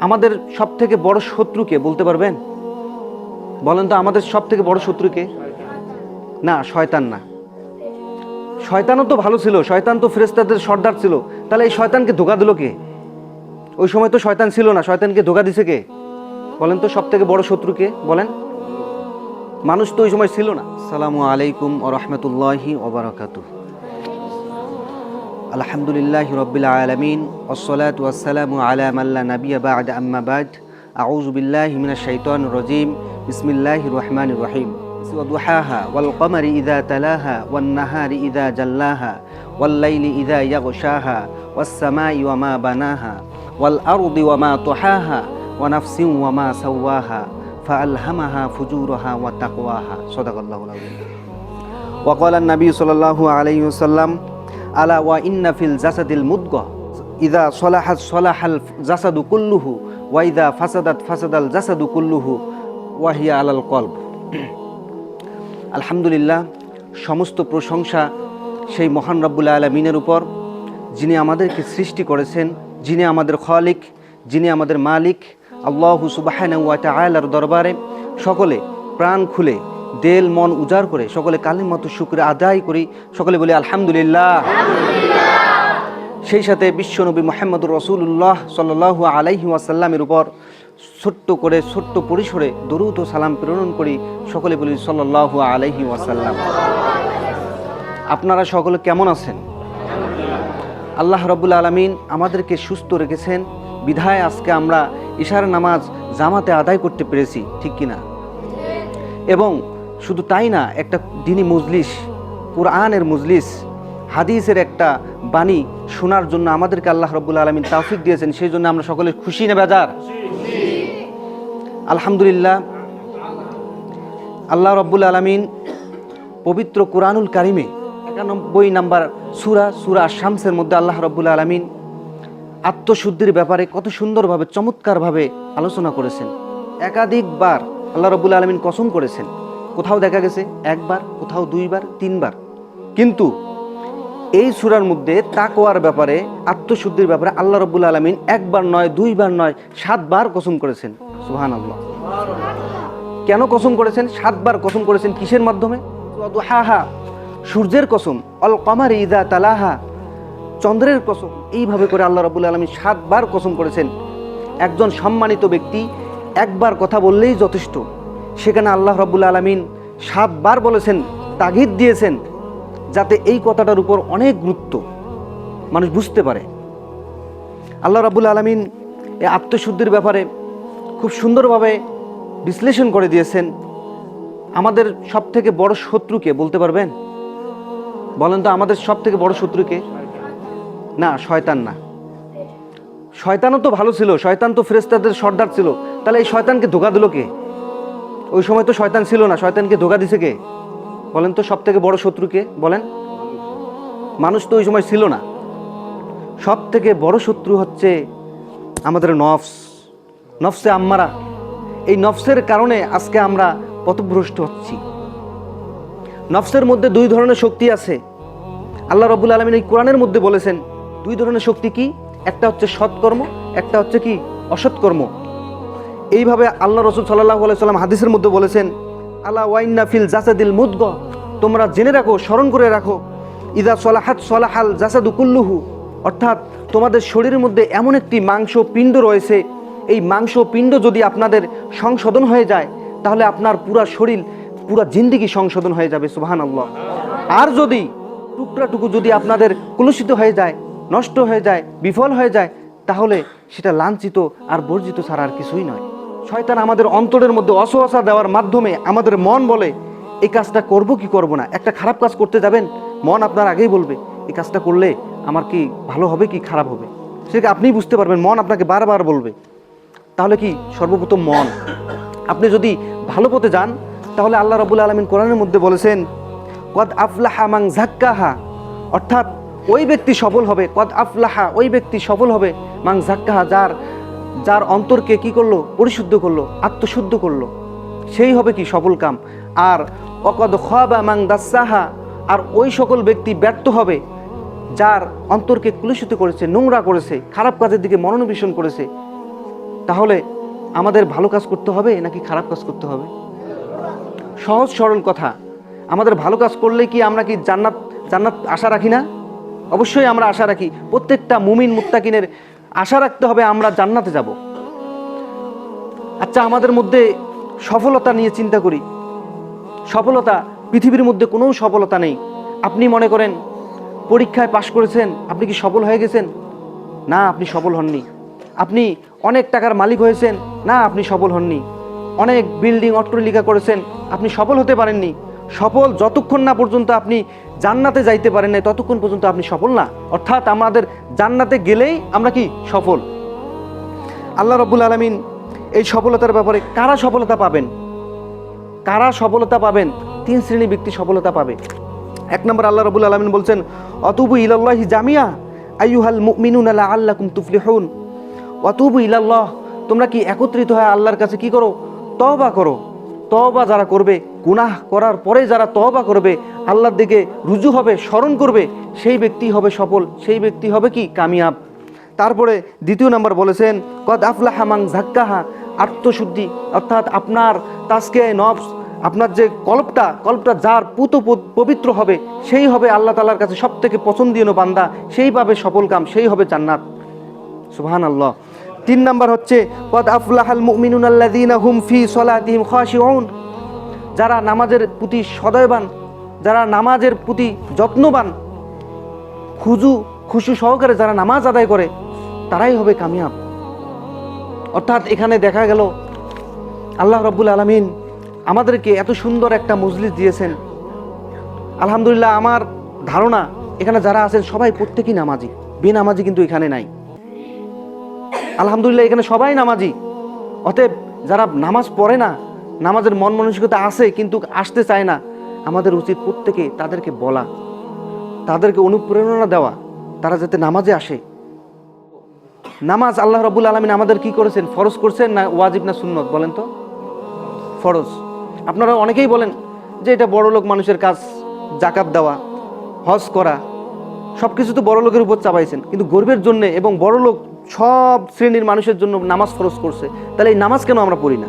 আমাদের সব থেকে বড় শত্রুকে বলতে পারবেন? বলেন তো আমাদের সব থেকে বড় শত্রুকে না, শয়তান না। শয়তানও তো ভালো ছিল, শয়তান তো ফেরেস্তাদের সর্দার ছিল। তাহলে এই শয়তানকে ধোকা দিল কে? ওই সময় তো শয়তান ছিল না, শয়তানকে ধোকা দিছে কে? বলেন তো সব থেকে বড় শত্রুকে বলেন। মানুষ তো ওই সময় ছিল না। সালামু আলাইকুম ও রহমতুল্লাহি ওবরাকাতু আলহামদুলিল্লাহ রবিল আলমিন ওসলাত ওয়াসালামু আলা মাল্লা নবী বাদ আম্মা বাদ আউযু বিল্লাহি মিনাশ শাইতানির রাজিম বিসমিল্লাহির রহমানির রহিম وضحاها والقمر إذا تلاها والنهار إذا جلاها والليل إذا يغشاها والسماء وما بناها والأرض وما طحاها ونفس وما سواها فألهمها فجورها وتقواها صدق الله العظيم وقال النبي صلى الله عليه وسلم আলা ওয়া ইন্নাফিল জাসাদিল মুদগ ইদা সলাহাত সলাহাল জাসাদু কুল্লুহু ওয়াইদা ফাসাদাত ফাসাদাল জাসাদু কুল্লুহু ওয়াহিয়া আলাল কল্ব। আলহামদুলিল্লাহ, সমস্ত প্রশংসা সেই মহান রব্বুল আলমিনের উপর, যিনি আমাদেরকে সৃষ্টি করেছেন, যিনি আমাদের খালিক, যিনি আমাদের মালিক, আল্লাহ সুবাহান ওয়াটা আয়লার দরবারে সকলে প্রাণ খুলে দেল মন উজাড় করে সকলে কালির মতো শুক্রে আদায় করি। সকলে বলি আলহামদুলিল্লাহ। সেই সাথে বিশ্বনবী মোহাম্মদুর রসুল্লাহ সাল্লু আলাইহি ওয়াসাল্লামের উপর ছোট্ট করে ছোট্ট পরিসরে দরুদ ও সালাম প্রেরণ করি। সকলে বলি সাল্লাহ আলাইহি ওয়াসাল্লাম। আপনারা সকলে কেমন আছেন? আল্লাহ রবুল আলমিন আমাদেরকে সুস্থ রেখেছেন। বিধায় আজকে আমরা ইশার নামাজ জামাতে আদায় করতে পেরেছি ঠিক কিনা? এবং শুধু তাই না, একটা দিনী মজলিস, কোরআনের মজলিস, হাদিসের একটা বাণী শোনার জন্য আমাদেরকে আল্লাহ রব্বুল আলমিন তাফিক দিয়েছেন, সেই জন্য আমরা সকলে খুশি না বেজার? আলহামদুলিল্লাহ, আল্লাহ রব্বুল আলমিন পবিত্র কোরআনুল কারিমে একানব্বই নাম্বার সুরা সুরা শামসের মধ্যে আল্লাহ রব্বুল আলমিন আত্মশুদ্ধির ব্যাপারে কত সুন্দরভাবে, চমৎকারভাবে আলোচনা করেছেন। একাধিকবার আল্লাহ রব্বুল আলমিন কসম করেছেন। কোথাও দেখা গেছে, একবার, কোথাও দুইবার, তিনবার। কিন্তু এই সুরার মধ্যে তাকোয়ার ব্যাপারে, আত্মশুদ্ধির ব্যাপারে আল্লাহ রব্বুল আলমিন একবার নয়, দুইবার নয়, সাতবার কসম করেছেন। সুহান আল্লাহ কেন কসম করেছেন? সাতবার কসম করেছেন কিসের মাধ্যমে? হা হা সূর্যের কসম অল কমার ইদা তালাহা। চন্দ্রের কসম, এইভাবে করে আল্লাহ রবুল আলমী সাতবার কসম করেছেন। একজন সম্মানিত ব্যক্তি একবার কথা বললেই যথেষ্ট। সেখানে আল্লাহ রবুল আলমিন সাতবার বলেছেন, তাগিদ দিয়েছেন, যাতে এই কথাটার উপর অনেক গুরুত্ব মানুষ বুঝতে পারে। আল্লাহ রাবুল আলমিন এই আত্মশুদ্ধির ব্যাপারে খুব সুন্দরভাবে বিশ্লেষণ করে দিয়েছেন। আমাদের সব থেকে বড় শত্রুকে বলতে পারবেন? বলেন তো, আমাদের সব থেকে বড় শত্রুকে না, শয়তান না। শয়তানও তো ভালো ছিল, শয়তান তো ফেরেস্তাদের সর্দার ছিল। তাহলে এই শয়তানকে ধোকা দিল কে? ওই সময় তো শয়তান ছিল না, শয়তানকে ধোকা দিছে কে? বলেন তো সব থেকে বড় শত্রুকে বলেন। মানুষ তো ওই সময় ছিল না। সব থেকে বড় শত্রু হচ্ছে আমাদের নফস। নফসে আম্মারা। এই নফসের কারণে আজকে আমরা পথভ্রষ্ট হচ্ছি। নফসের মধ্যে দুই ধরনের শক্তি আছে। আল্লাহ রবুল আলমিন এই কোরআনের মধ্যে বলেছেন, দুই ধরনের শক্তি কি? একটা হচ্ছে সৎকর্ম, একটা হচ্ছে কি? অসৎকর্ম। এইভাবে আল্লাহ রসুল সাল্লাহ সাল্লাম হাদিসের মধ্যে বলেছেন, আলা ওয়াইন্না ফিল জাসাদিল মুদগ তোমরা জেনে রাখো, স্মরণ করে রাখো, ইদা সলাহাত সলাহাল জাসাদু কুল্লুহু অর্থাৎ তোমাদের শরীরের মধ্যে এমন একটি মাংস পিণ্ড রয়েছে, এই মাংস পিণ্ড যদি আপনাদের সংশোধন হয়ে যায়, তাহলে আপনার পুরা শরীর, পুরা জিন্দিগি সংশোধন হয়ে যাবে সুবাহান আল্লাহ আর যদি টুকরাটুকু যদি আপনাদের কলুষিত হয়ে যায়, নষ্ট হয়ে যায়, বিফল হয়ে যায়, তাহলে সেটা লাঞ্ছিত আর বর্জিত ছাড়া আর কিছুই নয়। শয়তান আমাদের অন্তরের মধ্যে অসহসা দেওয়ার মাধ্যমে আমাদের মন বলে, এই কাজটা করব কি করব না? একটা খারাপ কাজ করতে যাবেন? মন আপনার আগেই বলবে, এই কাজটা করলে আমার কি ভালো হবে, কি খারাপ হবে? সেটাকে আপনিই বুঝতে পারবেন, মন আপনাকে বারবার বলবে। তাহলে কি সর্বপ্রথম মন? আপনি যদি ভালো পথে যান, তাহলে আল্লাহ রবুল আলমিন কোরআনের মধ্যে বলেছেন, কদ আফলাহা মাং ঝাক্কাহা অর্থাৎ ওই ব্যক্তি সফল হবে, কদ আফলাহা ওই ব্যক্তি সফল হবে মাং ঝাক্কাহা যার যার অন্তরকে কি করল? পরিশুদ্ধ করল, আত্মশুদ্ধ করল। সেই হবে কি সফল কাম। আর অকদ খবা মাং দাসাহা, আর ওই সকল ব্যক্তি ব্যর্থ হবে, যার অন্তরকে কলুষিত করেছে, নোংরা করেছে, খারাপ কাজের দিকে মনোনিবেশন করেছে, তাহলে আমাদের ভালো কাজ করতে হবে নাকি খারাপ কাজ করতে হবে? সহজ সরল কথা। আমাদের ভালো কাজ করলে কি আমরা কি জান্নাত জান্নাত আশা রাখি না? অবশ্যই আমরা আশা রাখি। প্রত্যেকটা মুমিন মুত্তাকিনের আশা রাখতে হবে আমরা জান্নাতে যাব। আচ্ছা আমাদের মধ্যে সফলতা নিয়ে চিন্তা করি। সফলতা পৃথিবীর মধ্যে কোনো সফলতা নেই। আপনি মনে করেন, পরীক্ষায় পাশ করেছেন, আপনি কি সফল হয়ে গেছেন? না, আপনি সফল হননি। আপনি অনেক টাকার মালিক হয়েছেন, না, আপনি সফল হননি। অনেক বিল্ডিং অট্টলিকা করেছেন, আপনি সফল হতে পারেননি। সফল যতক্ষণ না পর্যন্ত আপনি জান্নাতে যাইতে পারেন না ততক্ষণ পর্যন্ত আপনি সফল না। অর্থাৎ আমাদের জান্নাতে গেলেই আমরা কি সফল? আল্লাহ রব্বুল আলমিন এই সফলতার ব্যাপারে কারা সফলতা পাবেন? কারা সফলতা পাবেন? তিন শ্রেণি ব্যক্তি সফলতা পাবে। এক নম্বর আল্লাহ রবুল আলমিন বলছেন, অতুবু ইলাল্লাহি জামিয়া, আইয়ুহাল মুমিনুন আলা আল্লাকুম তুফলিহুন। অতুবু ইলাল্লাহ, তোমরা কি একত্রিত হয় আল্লাহর কাছে কি করো? তওবা করো। তওবা যারা করবে, গুনাহ করার পরে যারা তওবা করবে, আল্লাহর দিকে রুজু হবে, স্মরণ করবে, সেই ব্যক্তি হবে সফল, সেই ব্যক্তি হবে কি? কামিয়াব। তারপরে দ্বিতীয় নম্বর বলেছেন, কদ আফলাহা মাং ঝাক্কাহা আত্মশুদ্ধি, অর্থাৎ আপনার তাস্কে নফস, আপনার যে কল্পটা কল্পটা যার পুত পবিত্র হবে, সেই হবে আল্লাহ তালার কাছে সব থেকে পছন্দীয় বান্দা, সেই পাবে সফল কাম সেই হবে জান্নাত। সুবহান আল্লাহ তিন নাম্বার হচ্ছে আফলাহাল হুম ফি যারা নামাজের প্রতি সদয়বান, যারা নামাজের প্রতি যত্নবান, খুজু, খুশু সহকারে যারা নামাজ আদায় করে, তারাই হবে কামিয়াব। অর্থাৎ এখানে দেখা গেল, আল্লাহ রব্বুল আলমিন আমাদেরকে এত সুন্দর একটা মজলিস দিয়েছেন। আলহামদুলিল্লাহ, আমার ধারণা, এখানে যারা আছেন, সবাই প্রত্যেকই নামাজি। বেনামাজি কিন্তু এখানে নাই। আলহামদুলিল্লাহ, এখানে সবাই নামাজি। অতএব যারা নামাজ পড়ে না, নামাজের মন মানসিকতা আছে, কিন্তু আসতে চায় না, আমাদের উচিত প্রত্যেকে তাদেরকে বলা, তাদেরকে অনুপ্রেরণা দেওয়া, তারা যাতে নামাজে আসে। নামাজ আল্লাহ রবুল আলমিন আমাদের কি করেছেন? ফরজ করছেন না ওয়াজিব না সুন্নত? বলেন তো। ফরজ। আপনারা অনেকেই বলেন যে এটা বড় লোক মানুষের কাজ, জাকাত দেওয়া, হজ করা সব কিছু তো বড় লোকের উপর চাপাইছেন। কিন্তু গর্বের জন্য এবং বড় লোক সব শ্রেণির মানুষের জন্য নামাজ ফরজ করছে। তাহলে এই নামাজ কেন আমরা পড়ি না?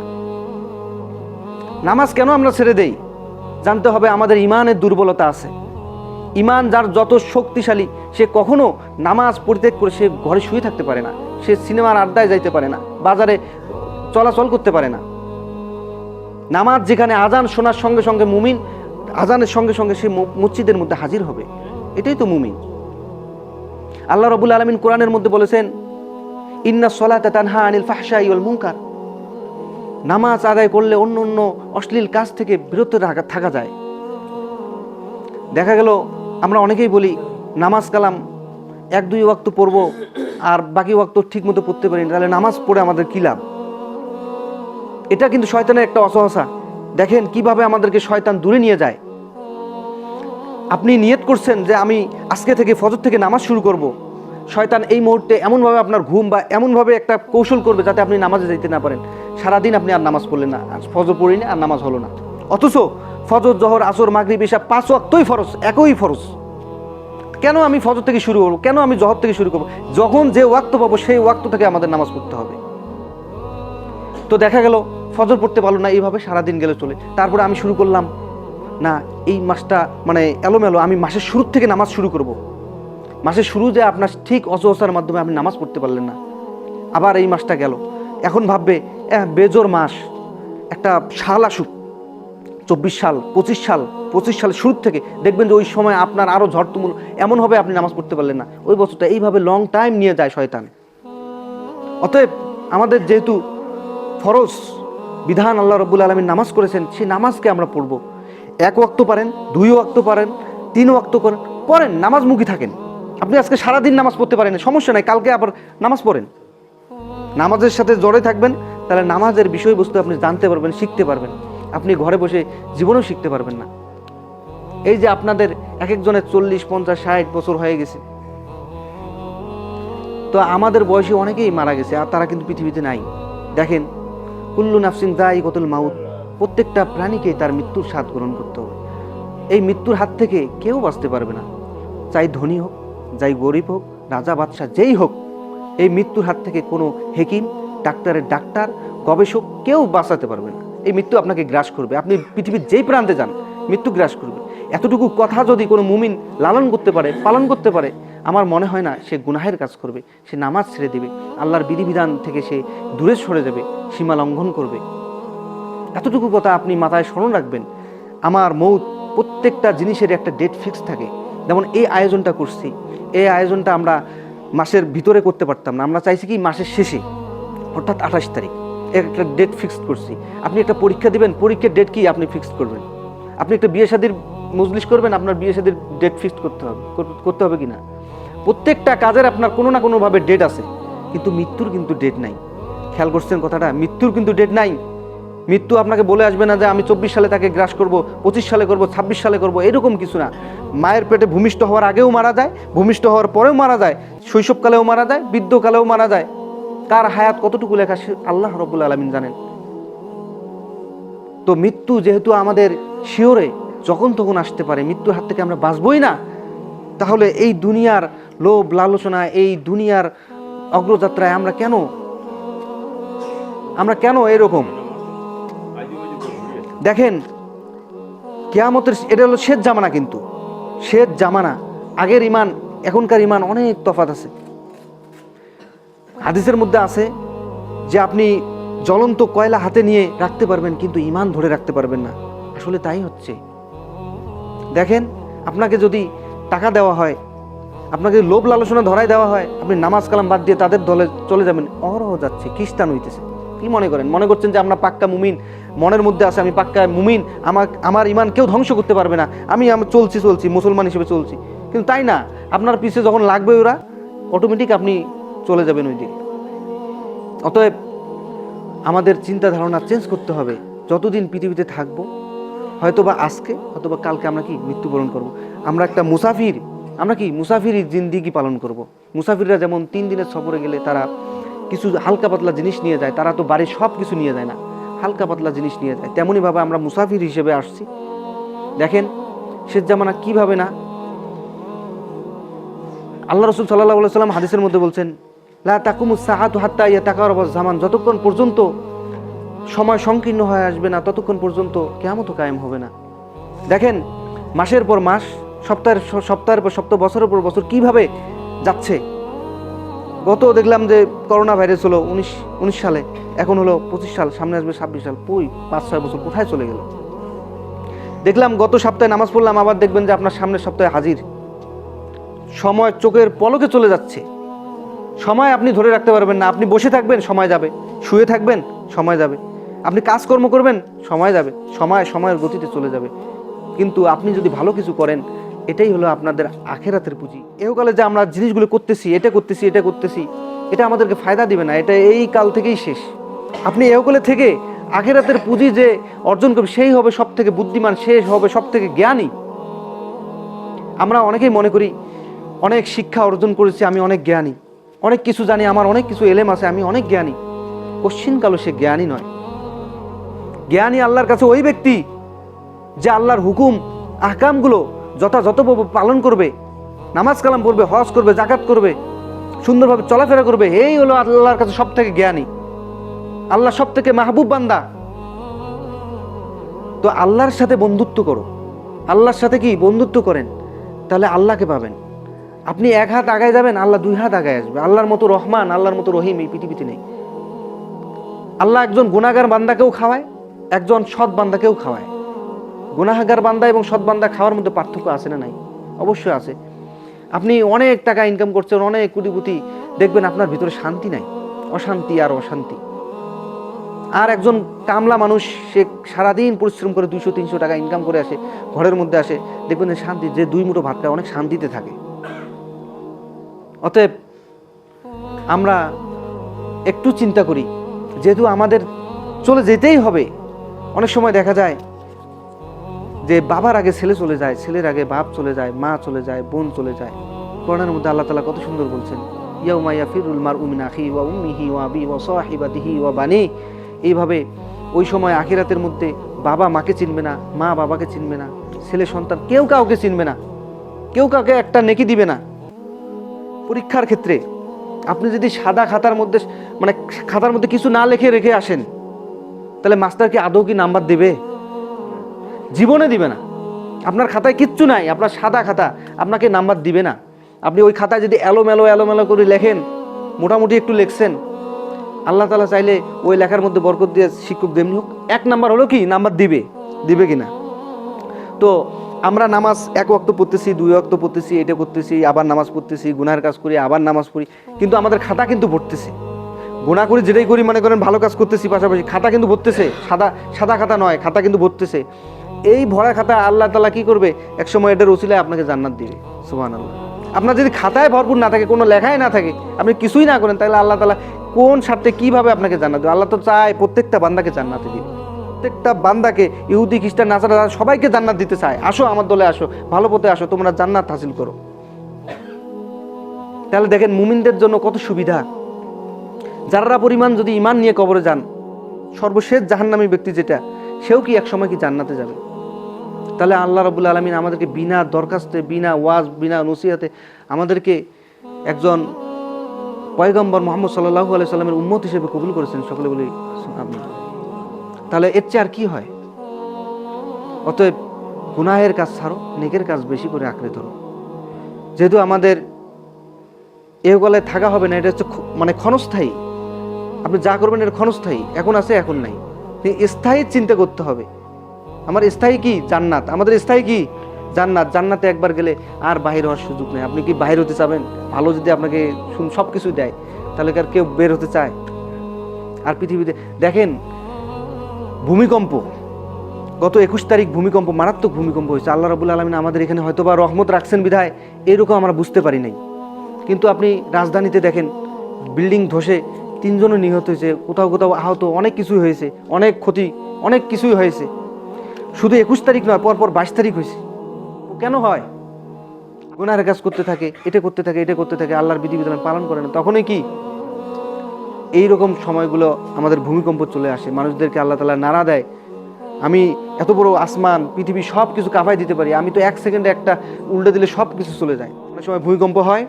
নামাজ কেন আমরা ছেড়ে দেই? জানতে হবে আমাদের ইমানের দুর্বলতা আছে। ইমান যার যত শক্তিশালী, সে কখনো নামাজ পরিত্যাগ করে সে ঘরে শুয়ে থাকতে পারে না। সে সিনেমার আড্ডায় যাইতে পারে না, বাজারে চলাচল করতে পারে না। নামাজ যেখানে আজান শোনার সঙ্গে সঙ্গে মুমিন, আজানের সঙ্গে সঙ্গে সে মসজিদের মধ্যে হাজির হবে। এটাই তো মুমিন। আল্লাহ রবুল আলমিন কোরআনের মধ্যে বলেছেন ইন্না সলাতা তানহা আনিল ফাহশাই ওয়াল মুনকার। নামাজ আদায় করলে অন্য অন্য অশ্লীল কাজ থেকে বিরত থাকা যায়। দেখা গেল, আমরা অনেকেই বলি, নামাজ কালাম, এক দুই ওয়াক্ত পড়ব, আর বাকি ওয়াক্ত ঠিক মতো পড়তে পারি তাহলে নামাজ পড়ে আমাদের কী লাভ? এটা কিন্তু শয়তানের একটা অসহসা। দেখেন কীভাবে আমাদেরকে শয়তান দূরে নিয়ে যায়। আপনি নিয়ত করছেন যে আমি আজকে থেকে ফজর থেকে নামাজ শুরু করব। শয়তান এই মুহূর্তে এমনভাবে আপনার ঘুম বা এমনভাবে একটা কৌশল করবে যাতে আপনি নামাজে যেতে না পারেন। সারাদিন আপনি আর নামাজ পড়লেন না, আর ফজর পড়িনি আর নামাজ হলো না। অথচ ফজর, জহর, আসর, মাগরিব এসব পাঁচ ওয়াক্তই ফরজ, একই ফরজ। কেন আমি ফজর থেকে শুরু করব? কেন আমি জহর থেকে শুরু করব? যখন যে ওয়াক্ত পাবো, সেই ওয়াক্ত থেকে আমাদের নামাজ পড়তে হবে। তো দেখা গেল, ফজর পড়তে পারল না, এইভাবে সারাদিন গেলে চলে। তারপরে আমি শুরু করলাম, না, এই মাসটা মানে এলোমেলো, আমি মাসের শুরু থেকে নামাজ শুরু করব। মাসের শুরু যে আপনার ঠিক অসহসার মাধ্যমে আপনি নামাজ পড়তে পারলেন না। আবার এই মাসটা গেল। এখন ভাববে বেজোর মাস। একটা সাল আসুক। চব্বিশ সাল পঁচিশ সাল পঁচিশ সাল শুরু থেকে দেখবেন যে ওই সময় আপনার আরও ঝড় তুমুল এমন হবে আপনি নামাজ পড়তে পারলেন না। ওই বছরটা এইভাবে লং টাইম নিয়ে যায় শয়তান। অতএব আমাদের যেহেতু ফরজ বিধান আল্লাহ রব্বুল আলমীর নামাজ করেছেন, সেই নামাজকে আমরা পড়ব। এক ওয়াক্ত পারেন, দুই ওয়াক্ত পারেন, তিন ওয়াক্ত করেন পড়েন নামাজমুখী থাকেন। আপনি আজকে সারাদিন নামাজ পড়তে পারেন সমস্যা নাই, কালকে আবার নামাজ পড়েন। নামাজের সাথে জড়ে থাকবেন, তাহলে নামাজের বিষয়বস্তু আপনি জানতে পারবেন, শিখতে পারবেন। আপনি ঘরে বসে জীবনেও শিখতে পারবেন না। এই যে আপনাদের এক একজনের চল্লিশ, পঞ্চাশ, ষাট বছর হয়ে গেছে। তো আমাদের বয়সে অনেকেই মারা গেছে, আর তারা কিন্তু পৃথিবীতে নাই। দেখেন, কুল্লু নাফসিন দাই কতুল মাউত, প্রত্যেকটা প্রাণীকে তার মৃত্যুর স্বাদ গ্রহণ করতে হবে। এই মৃত্যুর হাত থেকে কেউ বাঁচতে পারবে না। চাই ধনী হোক যাই গরিব হোক, রাজা বাদশাহ যেই হোক, এই মৃত্যুর হাত থেকে কোনো হেকিম, ডাক্তারের ডাক্তার, গবেষক কেউ বাঁচাতে পারবে না। এই মৃত্যু আপনাকে গ্রাস করবে। আপনি পৃথিবীর যেই প্রান্তে যান, মৃত্যু গ্রাস করবে। এতটুকু কথা যদি কোনো মুমিন লালন করতে পারে, পালন করতে পারে, আমার মনে হয় না সে গুনাহের কাজ করবে। সে নামাজ ছেড়ে দেবে। আল্লাহর বিধিবিধান থেকে সে দূরে সরে যাবে, সীমা লঙ্ঘন করবে। এতটুকু কথা আপনি মাথায় স্মরণ রাখবেন। আমার মৌত প্রত্যেকটা জিনিসের একটা ডেট ফিক্স থাকে। যেমন এই আয়োজনটা করছি, এই আয়োজনটা আমরা মাসের ভিতরে করতে পারতাম না। আমরা চাইছি কি মাসের শেষে, অর্থাৎ আঠাশ তারিখ একটা ডেট ফিক্সড করছি। আপনি একটা পরীক্ষা দিবেন, পরীক্ষার ডেট কি আপনি ফিক্সড করবেন? আপনি একটা বিয়ে শাদির মজলিস করবেন, আপনার বিয়ে শাদির ডেট ফিক্সড করতে হবে করতে হবে কি না প্রত্যেকটা কাজের আপনার কোনো না কোনোভাবে ডেট আছে, কিন্তু মৃত্যুর কিন্তু ডেট নাই। খেয়াল করছেন কথাটা? মৃত্যুর কিন্তু ডেট নাই। মৃত্যু আপনাকে বলে আসবে না যে আমি চব্বিশ সালে তাকে গ্রাস করব, পঁচিশ সালে করব, ছাব্বিশ সালে করব, এরকম কিছু না। মায়ের পেটে ভূমিষ্ঠ হওয়ার আগেও মারা যায়, ভূমিষ্ঠ হওয়ার পরেও মারা যায়, শৈশবকালেও মারা যায়, বৃদ্ধকালেও মারা যায়। কার হায়াত কতটুকু লেখা আল্লাহ রব্বুল আলমিন জানেন। তো মৃত্যু যেহেতু আমাদের শিওরে, যখন তখন আসতে পারে, মৃত্যুর হাত থেকে আমরা বাঁচবই না। তাহলে এই দুনিয়ার লোভ, লালসনা, এই দুনিয়ার অগ্রযাত্রায় আমরা কেন? আমরা কেন এরকম? দেখেন, কেয়ামতের এটা হলো শেষ জামানা কিন্তু। শেষ জামানা। আগের ইমান এখনকার ইমান অনেক তফাত আছে। হাদিসের মধ্যে আছে যে আপনি জ্বলন্ত কয়লা হাতে নিয়ে রাখতে পারবেন, কিন্তু ইমান ধরে রাখতে পারবেন না। আসলে তাই হচ্ছে। দেখেন, আপনাকে যদি টাকা দেওয়া হয়, আপনাকে লোভ লালসনা ধরাই দেওয়া হয়, আপনি নামাজ কালাম বাদ দিয়ে তাদের দলে চলে যাবেন অহরহ যাচ্ছে, খ্রিস্টান হইতেছে। কি মনে করেন? মনে করছেন যে আমরা পাক্কা মুমিন? মনের মধ্যে আছে, আমি পাক্কা মুমিন, আমার আমার ইমান কেউ ধ্বংস করতে পারবে না। আমি চলছি চলছি, মুসলমান হিসেবে চলছি। কিন্তু তাই না? আপনার পিছে যখন লাগবে ওরা অটোমেটিক আপনি চলে যাবেন ওই দিকে। অতএব আমাদের চিন্তা ধারণা চেঞ্জ করতে হবে। যতদিন পৃথিবীতে থাকব, হয়তোবা আজকে অথবা কালকে আমরা কি মৃত্যুবরণ করব। আমরা একটা মুসাফির, আমরা কি মুসাফির জিন্দিগি পালন করব। মুসাফিররা যেমন তিন দিনের সফরে গেলে তারা কিছু হালকা পাতলা জিনিস নিয়ে যায়, তারা তো বাড়ির সব কিছু নিয়ে যায় না। হালকা পাতলা জিনিস নিয়ে যায়। তেমনইভাবে আমরা মুসাফির হিসেবে আসছি। দেখেন শেষ জামানা কীভাবে না? আল্লাহ রসুল সাল্লাহ সাল্লাম হাদিসের মধ্যে বলছেন, লা তাকুমু সাহাতু হাত্তা ইয়া টাকার জামান যতক্ষণ পর্যন্ত সময় সংকীর্ণ হয়ে আসবে না, ততক্ষণ পর্যন্ত কেমতো কায়েম হবে না। দেখেন, মাসের পর মাস, সপ্তাহের সপ্তাহের পর সপ্তাহ, বছরের পর বছর কীভাবে যাচ্ছে? গত দেখলাম যে করোনা ভাইরাস হলো উনিশ উনিশ সালে, এখন হলো পঁচিশ সাল, সামনে আসবে ছাব্বিশ সাল। পুই পাঁচ, ছয় বছর, কোথায় চলে গেল? দেখলাম গত সপ্তাহে নামাজ পড়লাম, আবার দেখবেন যে আপনার সামনের সপ্তাহে হাজির। সময় চোখের পলকে চলে যাচ্ছে। সময় আপনি ধরে রাখতে পারবেন না। আপনি বসে থাকবেন, সময় যাবে। শুয়ে থাকবেন, সময় যাবে। আপনি কাজকর্ম করবেন, সময় যাবে। সময়, সময়ের গতিতে চলে যাবে। কিন্তু আপনি যদি ভালো কিছু করেন এটাই হলো আপনাদের আখেরাতের পুঁজি। এহকালে যে আমরা জিনিসগুলো করতেছি, এটা করতেছি এটা করতেছি, এটা আমাদেরকে ফায়দা দিবে না, এটা এই কাল থেকেই শেষ। আপনি এহকালে থেকে আখেরাতের পুঁজি যে অর্জন করবে সেই হবে সব থেকে বুদ্ধিমান শেষ হবে সব থেকে জ্ঞানী। আমরা অনেকেই মনে করি, অনেক শিক্ষা অর্জন করেছি, আমি অনেক জ্ঞানী। অনেক কিছু জানি, আমার অনেক কিছু এলেম আছে, আমি অনেক জ্ঞানী। কোশ্চিনকালও সে জ্ঞানী নয়। জ্ঞানী আল্লাহর কাছে ওই ব্যক্তি যে আল্লাহর হুকুম, আহকামগুলো যথাযথভাবে পালন করবে, নামাজ কালাম পড়বে, হজ করবে জাকাত করবে, সুন্দরভাবে চলাফেরা করবে, এই হলো আল্লাহর কাছে সব থেকে জ্ঞানী। আল্লাহ সব থেকে মাহবুব বান্দা। তো আল্লাহর সাথে বন্ধুত্ব করো। আল্লাহর সাথে কি বন্ধুত্ব করেন? তাহলে আল্লাহকে পাবেন। আপনি এক হাত আগায় যাবেন, আল্লাহ দুই হাত আগায় আসবে। আল্লাহর মতো রহমান, আল্লাহর মতো রহিম এই পৃথিবীতে নেই। আল্লাহ একজন গুণাগার বান্দাকেও খাওয়ায়, একজন সৎ বান্দাকেও খাওয়ায়। গুনাহাগার বান্দা এবং সৎ বান্দা খাওয়ার মধ্যে পার্থক্য আছে না নাই? অবশ্যই আছে। আপনি অনেক টাকা ইনকাম করছেন, অনেক কোটিপতি দেখবেন আপনার ভিতরে শান্তি নাই। অশান্তি আর অশান্তি। আর একজন কামলা মানুষ, সে সারাদিন পরিশ্রম করে দুইশো, তিনশো টাকা ইনকাম করে আসে, ঘরের মধ্যে আসে, দেখবেন শান্তি, যে দুই মুঠো ভাত খায়, অনেক শান্তিতে থাকে। অতএব আমরা একটু চিন্তা করি, যেহেতু আমাদের চলে যেতেই হবে, অনেক সময় দেখা যায় যে বাবার আগে ছেলে চলে যায়, ছেলের আগে বাপ চলে যায়, মা চলে যায়, বোন চলে যায়। কোরআনের মধ্যে আল্লাহ তালা কত সুন্দর বলছেন, ইয়াউমা ইয়াফিরুল মার উমিন আখি ওয়া উম্মিহি ওয়া আবি ওয়া সাহিবাতিহি ওয়া বানি এইভাবে ওই সময় আখিরাতের মধ্যে বাবা মাকে চিনবে না, মা বাবাকে চিনবে না, ছেলে সন্তান কেউ কাউকে চিনবে না, কেউ কাউকে একটা নেকি দিবে না। পরীক্ষার ক্ষেত্রে আপনি যদি সাদা খাতার মধ্যে মানে খাতার মধ্যে কিছু না লিখে রেখে আসেন, তাহলে মাস্টার কি আদৌ কি নাম্বার দেবে? জীবনে দিবে না। আপনার খাতায় কিচ্ছু নাই, আপনার সাদা খাতা, আপনাকে নাম্বার দিবে না। আপনি ওই খাতায় যদি এলোমেলো এলোমেলো করে লেখেন, মোটামুটি একটু লিখছেন, আল্লাহ তালা চাইলে ওই লেখার মধ্যে বরকত দিয়ে শিক্ষক দেমনি হোক, এক নাম্বার হলো কি, নাম্বার দিবে দিবে কি না তো আমরা নামাজ এক ওয়াক্ত পড়তেছি, দুই ওয়াক্ত পড়তেছি, এটা করতেছি, আবার নামাজ পড়তেছি গুনার কাজ করি, আবার নামাজ পড়ি, কিন্তু আমাদের খাতা কিন্তু ভরতেছে। গুণা করি, যেটাই করি, মনে করেন ভালো কাজ করতেছি পাশাপাশি, খাতা কিন্তু ভরতেছে, সাদা সাদা খাতা নয়, খাতা কিন্তু ভরতেছে। এই ভরা খাতা আল্লাহ তালা কি করবে? একসময় এটার ওসিলায় আপনাকে জান্নাত দিবে। সুহান আল্লাহ আপনার যদি খাতায় ভরপুর না থাকে, কোনো লেখাই না থাকে, আপনি কিছুই না করেন, তাহলে আল্লাহ তালা কোন স্বার্থে কীভাবে আপনাকে জান্নাত দেবে? আল্লাহ তো চায় প্রত্যেকটা বান্দাকে জান্নাতে দিবে। প্রত্যেকটা বান্দাকে, ইহুদি, খ্রিস্টান তারা সবাইকে জান্নাত দিতে চায়। আসো আমার দলে আসো, ভালো পথে আসো, তোমরা জান্নাত হাসিল করো। তাহলে দেখেন মুমিনদের জন্য কত সুবিধা। যারা পরিমাণ যদি ইমান নিয়ে কবরে যান, সর্বশেষ জাহান্নামী ব্যক্তি যেটা, সেও কি একসময় কি জান্নাতে যাবে? তাহলে আল্লাহ রবুল আলমিন আমাদেরকে বিনা দরখাস্তে, বিনা ওয়াজ, বিনা নসিহাতে আমাদেরকে একজন পয়গম্বর মোহাম্মদ সাল্লাহু আলাই সাল্লামের উম্মত হিসেবে কবুল করেছেন। সকলে বলি তাহলে এর চেয়ে আর কি হয়? অতএব গুনাহের কাজ ছাড়ো, নেকের কাজ বেশি করে আঁকড়ে ধরো। যেহেতু আমাদের এ গলায় থাকা হবে না, এটা হচ্ছে মানে ক্ষণস্থায়ী। আপনি যা করবেন এটা ক্ষণস্থায়ী। এখন আছে, এখন নাই। স্থায়ী চিন্তা করতে হবে। আমার স্থায়ী কি? জান্নাত। আমাদের স্থায়ী কি? জান্নাত। জান্নাতে একবার গেলে আর বাহির হওয়ার সুযোগ নেই। আপনি কি বাহির হতে চাবেন? ভালো যদি আপনাকে সব কিছু দেয়, তাহলে আর কেউ বের হতে চায়? আর পৃথিবীতে দেখেন, ভূমিকম্প। গত একুশ তারিখ ভূমিকম্প, মারাত্মক ভূমিকম্প হয়েছে। আল্লাহ রাবুল আলমিন আমাদের এখানে হয়তো বা রহমত রাখছেন বিধায় এরকম আমরা বুঝতে পারি নাই। কিন্তু আপনি রাজধানীতে দেখেন, বিল্ডিং ধসে তিনজনও নিহত হয়েছে, কোথাও কোথাও আহত, অনেক কিছুই হয়েছে, অনেক ক্ষতি, অনেক কিছুই হয়েছে। শুধু একুশ তারিখ নয়, পরপর বাইশ তারিখ হয়েছে। কেন হয়? গুনার কাজ করতে থাকে, এটা করতে থাকে, এটা করতে থাকে, আল্লাহর বিধিবিধান পালন করে না। তখনই কি? এই রকম সময়গুলো আমাদের ভূমিকম্প চলে আসে। মানুষদেরকে আল্লাহ তালা নাড়া দেয়। আমি এত বড় আসমান, পৃথিবী সব কিছু কাঁপাই দিতে পারি। আমি তো এক সেকেন্ডে একটা উল্টে দিলে সব কিছু চলে যায়। অনেক সময় ভূমিকম্প হয়।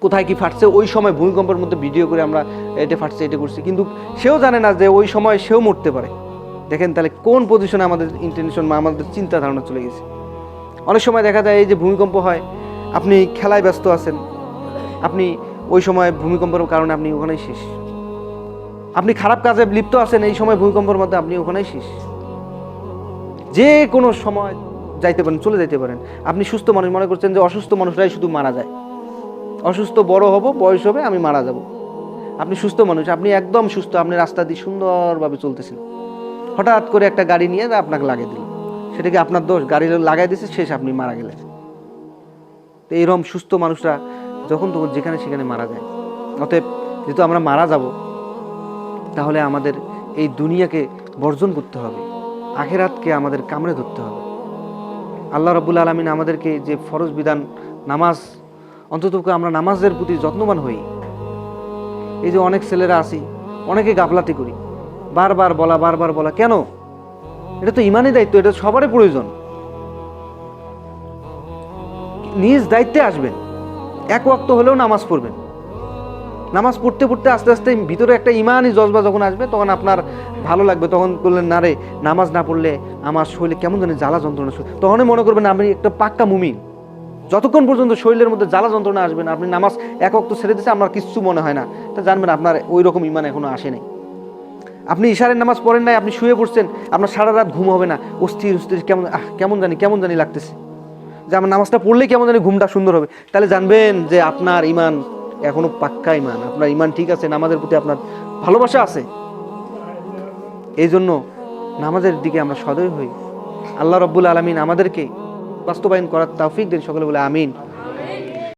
কোথায় কি ফাটছে, ওই সময় ভূমিকম্পের মধ্যে ভিডিও করে আমরা এটা ফাটছে, এটা করছি। কিন্তু সেও জানে না যে ওই সময় সেও মরতে পারে। দেখেন তাহলে কোন পজিশনে আমাদের ইন্টেনশন বা আমাদের চিন্তা ধারণা চলে গেছে? অনেক সময় দেখা যায় এই যে ভূমিকম্প হয়, আপনি খেলায় ব্যস্ত আছেন, আপনি ওই সময় ভূমিকম্পের কারণে আপনি ওখানেই শেষ। আপনি খারাপ কাজে লিপ্ত আছেন, এই সময় ভূমিকম্পের মধ্যে আপনি ওখানেই শেষ। যে কোনো সময় যাইতে পারেন, চলে যাইতে পারেন। আপনি সুস্থ মানুষ, মনে করছেন যে অসুস্থ মানুষরাই শুধু মারা যায়। অসুস্থ বড় হব, বয়স হবে, আমি মারা যাব। আপনি সুস্থ মানুষ, আপনি একদম সুস্থ, আপনি রাস্তা দিয়ে সুন্দরভাবে চলতেছেন। হঠাৎ করে একটা গাড়ি নিয়ে আপনাকে লাগিয়ে দিল। সেটা কি আপনার দোষ, গাড়ি লাগাই দিয়েছে শেষ আপনি মারা গেলেন। তো এইরকম সুস্থ মানুষরা যখন তখন যেখানে সেখানে মারা যায়। অতএব যেহেতু আমরা মারা যাব, তাহলে আমাদের এই দুনিয়াকে বর্জন করতে হবে। আখেরাতকে আমাদের কামড়ে ধরতে হবে। আল্লাহ রবুল আলমিন আমাদেরকে যে ফরজ বিধান, নামাজ, অন্তত আমরা নামাজের প্রতি যত্নবান হই। এই যে অনেক ছেলেরা আসি অনেকে গাফলাতি করি। বারবার বলা বারবার বলা। কেন? এটা তো ইমানই দায়িত্ব, এটা সবারই প্রয়োজন। নিজ দায়িত্বে আসবেন। এক ওয়াক্ত হলেও নামাজ পড়বেন। নামাজ পড়তে পড়তে আস্তে আস্তে ভিতরে একটা ইমানই জজবা যখন আসবে, তখন আপনার ভালো লাগবে। তখন বললেন, না রে, নামাজ না পড়লে আমার শরীরে কেমন জানি জ্বালা যন্ত্রণা তখনই মনে করবেন, আপনি একটা পাক্কা মুমিন। যতক্ষণ পর্যন্ত শরীরের মধ্যে জ্বালা যন্ত্রণা আসবে না, আপনি নামাজ এক অক্ত ছেড়ে দিচ্ছে আমার কিচ্ছু মনে হয় না। তা জানবেন, আপনার ওই রকম ইমান এখনও আসে নাই। আপনি ইশারের নামাজ পড়েন নাই, আপনি শুয়ে পড়ছেন, আপনার সারা রাত ঘুম হবে না। অস্থির অস্থির, কেমন, আহ, কেমন জানি কেমন জানি লাগতেছে। যে আমার নামাজটা পড়লেই কেমন জানি ঘুমটা সুন্দর হবে। তাহলে জানবেন যে আপনার ইমান এখনও পাক্কা ইমান, আপনার ইমান ঠিক আছে, নামাজের প্রতি আপনার ভালোবাসা আছে। এই জন্য নামাজের দিকে আমরা সদয় হই। আল্লাহ রব্বুল আলমিন আমাদেরকে বাস্তবায়ন করার তাফিক দিন সকলে বলে আমিন।